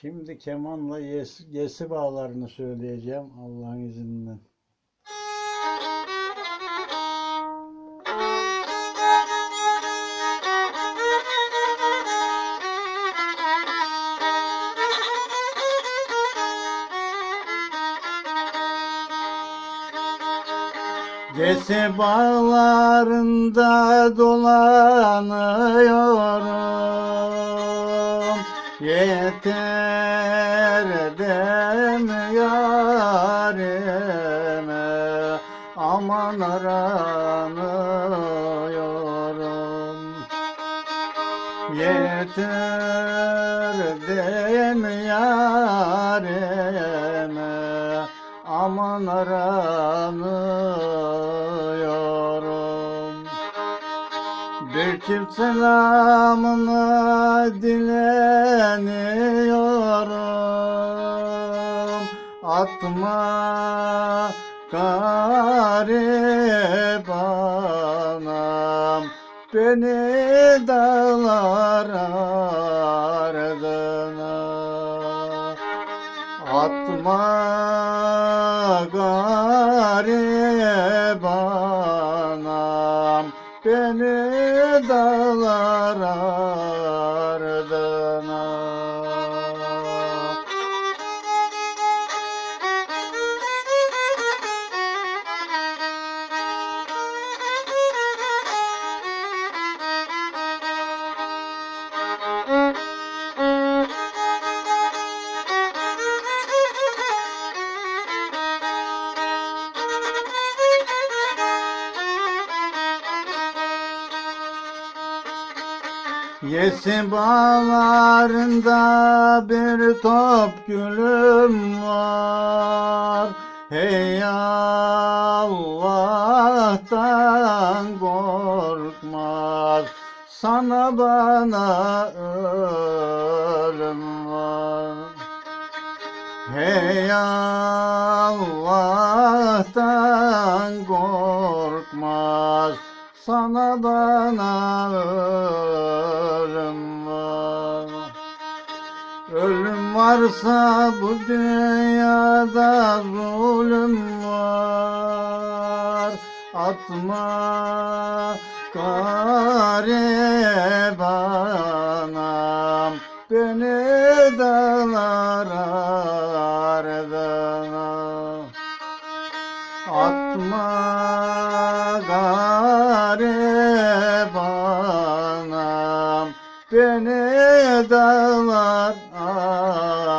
Şimdi kemanla yes, yesi bağlarını söyleyeceğim Allah'ın izniyle. Gesi bağlarında dolanıyorum Yeter edem yarime Aman aranıyorum. Yeter dem yarime Aman aranıyorum Çift selamını dileniyorum. Atma garip anam Beni dağlar ardına. Atma garip Beni dağlar ardına Yesin bağlarında bir top gülüm var. Hey Allah'tan korkmaz. Sana bana ölüm var. Hey Allah'tan korkmaz sana bana ölüm var. Ölüm varsa bu dünyada zulüm var. Atma garip anam Beni dağlar ardına Atma garip anam Beni dağlar ardına